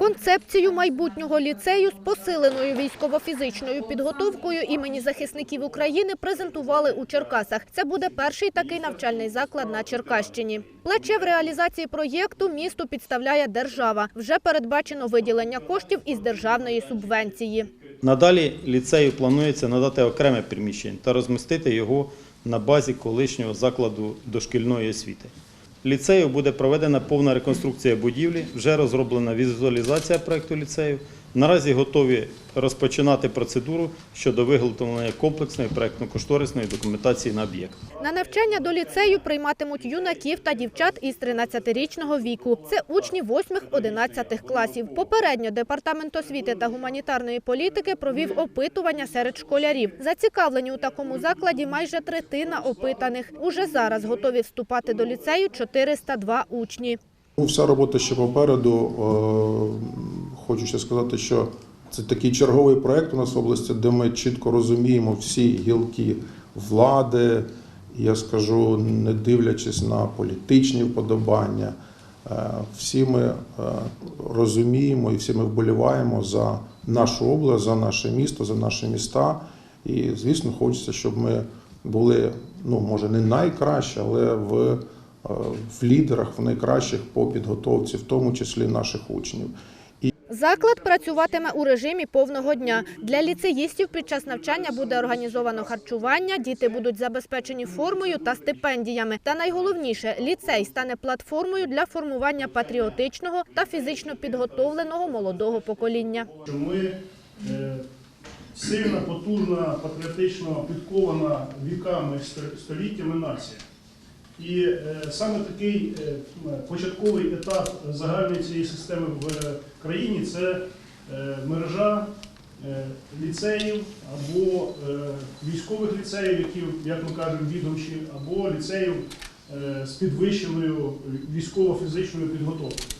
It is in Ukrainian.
Концепцію майбутнього ліцею з посиленою військово-фізичною підготовкою імені захисників України презентували у Черкасах. Це буде перший такий навчальний заклад на Черкащині. Плече в реалізації проєкту місту підставляє держава. Вже передбачено виділення коштів із державної субвенції. Надалі ліцею планується надати окреме приміщення та розмістити його на базі колишнього закладу дошкільної освіти. Ліцею буде проведена повна реконструкція будівлі, вже розроблена візуалізація проекту ліцею. Наразі готові розпочинати процедуру щодо виготовлення комплексної проектно-кошторисної документації на об'єкт. На навчання до ліцею прийматимуть юнаків та дівчат із 13-річного віку. Це учні 8-11 класів. Попередньо Департамент освіти та гуманітарної політики провів опитування серед школярів. Зацікавлені у такому закладі майже третина опитаних. Уже зараз готові вступати до ліцею 402 учні. Ну, Вся робота ще попереду. Хочу ще сказати, що це такий черговий проект у нас в області, де ми чітко розуміємо всі гілки влади, я скажу, не дивлячись на політичні вподобання. Е, Всі ми е, розуміємо і всі ми вболіваємо за нашу область, за наше місто, за наші міста. І, звісно, хочеться, щоб ми були, ну, може, не найкращі, але в е, в лідерах, в найкращих по підготовці, в тому числі наших учнів. Заклад працюватиме у режимі повного дня. Для ліцеїстів під час навчання буде організовано харчування, діти будуть забезпечені формою та стипендіями. Та найголовніше, ліцей стане платформою для формування патріотичного та фізично підготовленого молодого покоління. ми е, сильна, потужна, патріотично підкована віками, століттями нація. І е, саме такий е, початковий етап загальної цієї системи в країні це е, мережа е, ліцеїв або е, військових ліцеїв, які, як ми кажемо, відомчі, або ліцеїв е, з підвищеною військово-фізичною підготовкою.